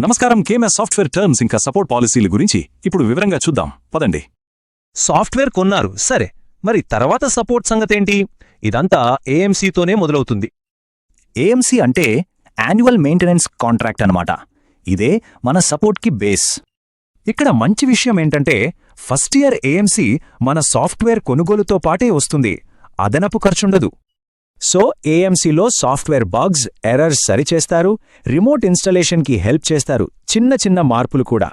నమస్కారం KMS software terms ఇంకా support పాలసీల గురించి ఇప్పుడు వివరంగా చూద్దాం. పదండి. సాఫ్ట్వేర్ కొన్నారు. సరే మరి తర్వాత సపోర్ట్ సంగతేంటి? ఇదంతా ఏఎంసీతోనే మొదలవుతుంది. ఏఎంసీ అంటే యాన్యువల్ మెయింటెనెన్స్ కాంట్రాక్ట్ అన్నమాట. ఇదే మన సపోర్ట్కి బేస్. ఇక్కడ మంచి విషయం ఏంటంటే ఫస్ట్ ఇయర్ ఏఎంసీ మన సాఫ్ట్వేర్ కొనుగోలుతో పాటే వస్తుంది. అదనపు ఖర్చుండదు. సో ఏఎంసీలో సాఫ్ట్వేర్ బగ్స్ ఎర్రర్స్ సరిచేస్తారు రిమోట్ ఇన్స్టలేషన్కి హెల్ప్ చేస్తారు చిన్న చిన్న మార్పులు కూడా.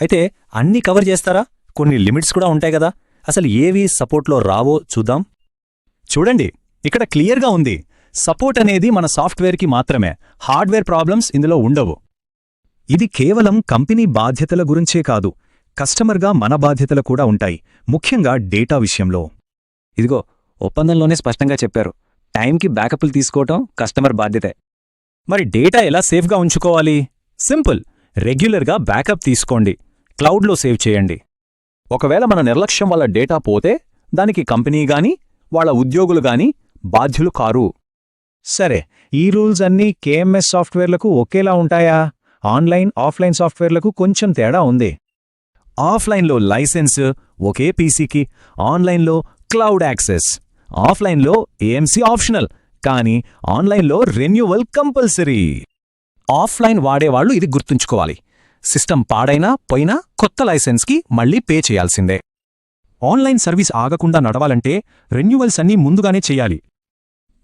అయితే అన్నీ కవర్ చేస్తారా? కొన్ని లిమిట్స్ కూడా ఉంటాయి కదా. అసలు ఏవి సపోర్ట్లో రావో చూద్దాం. చూడండి ఇక్కడ క్లియర్గా ఉంది. సపోర్ట్ అనేది మన సాఫ్ట్వేర్కి మాత్రమే. హార్డ్వేర్ ప్రాబ్లమ్స్ ఇందులో ఉండవు. ఇది కేవలం కంపెనీ బాధ్యతల గురించే కాదు. కస్టమర్గా మన బాధ్యతలు కూడా ఉంటాయి. ముఖ్యంగా డేటా విషయంలో. ఇదిగో ఒప్పందంలోనే స్పష్టంగా చెప్పారు. టైంకి బ్యాకప్లు తీసుకోవటం కస్టమర్ బాధ్యతే. మరి డేటా ఎలా సేఫ్గా ఉంచుకోవాలి? సింపుల్. రెగ్యులర్గా బ్యాకప్ తీసుకోండి. క్లౌడ్లో సేవ్ చేయండి. ఒకవేళ మన నిర్లక్ష్యం వల్ల డేటా పోతే దానికి కంపెనీ గాని వాళ్ళ ఉద్యోగులు గాని బాధ్యులు కారు. సరే ఈ రూల్స్ అన్నీ కేఎంఎస్ సాఫ్ట్వేర్లకు ఒకేలా ఉంటాయా? ఆన్లైన్ ఆఫ్లైన్ సాఫ్ట్వేర్లకు కొంచెం తేడా ఉంది. ఆఫ్లైన్లో లైసెన్స్ ఒకే పీసీకి ఆన్లైన్లో క్లౌడ్ యాక్సెస్. ఆఫ్లైన్లో ఏఎంసీ ఆప్షనల్ కానీ ఆన్లైన్లో రెన్యువల్ కంపల్సరీ. ఆఫ్లైన్ వాడేవాళ్ళు ఇది గుర్తుంచుకోవాలి. సిస్టమ్ పాడైనా పోయినా కొత్త లైసెన్స్కి మళ్ళీ పే చేయాల్సిందే. ఆన్లైన్ సర్వీస్ ఆగకుండా నడవాలంటే రెన్యువల్స్ అన్నీ ముందుగానే చేయాలి.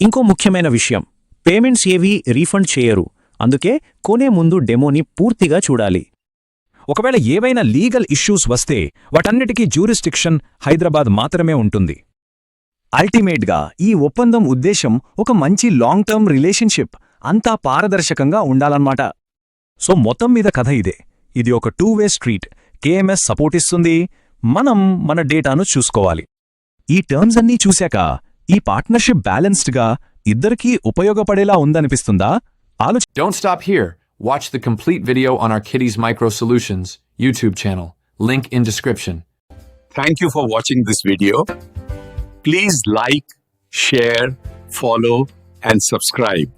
ఇంకో ముఖ్యమైన విషయం పేమెంట్స్ ఏవీ రీఫండ్ చేయరు. అందుకే కొనే ముందు డెమోని పూర్తిగా చూడాలి. ఒకవేళ ఏవైనా లీగల్ ఇష్యూస్ వస్తే వాటన్నిటికీ జ్యూరిస్టిక్షన్ హైదరాబాద్ మాత్రమే ఉంటుంది. అల్టిమేట్గా ఈ ఒప్పందం ఉద్దేశం ఒక మంచి లాంగ్ టర్మ్ రిలేషన్షిప్ అంతా పారదర్శకంగా ఉండాలన్నమాట సో మొత్తం మీద కథ ఇదే ఇది ఒక two way street KMS support ఇస్తుంది మనం మన డేటాను చూసుకోవాలి ఈ టర్మ్స్ అన్నీ చూశాక ఈ పార్ట్నర్షిప్ బ్యాలెన్స్డ్గా ఇద్దరికీ ఉపయోగపడేలా ఉందనిపిస్తుందా ఆలోచి Don't stop here. Watch the complete video on our Kitties Micro Solutions YouTube channel. Link in description. Thank you for watching this video. Please like, share, follow, and subscribe.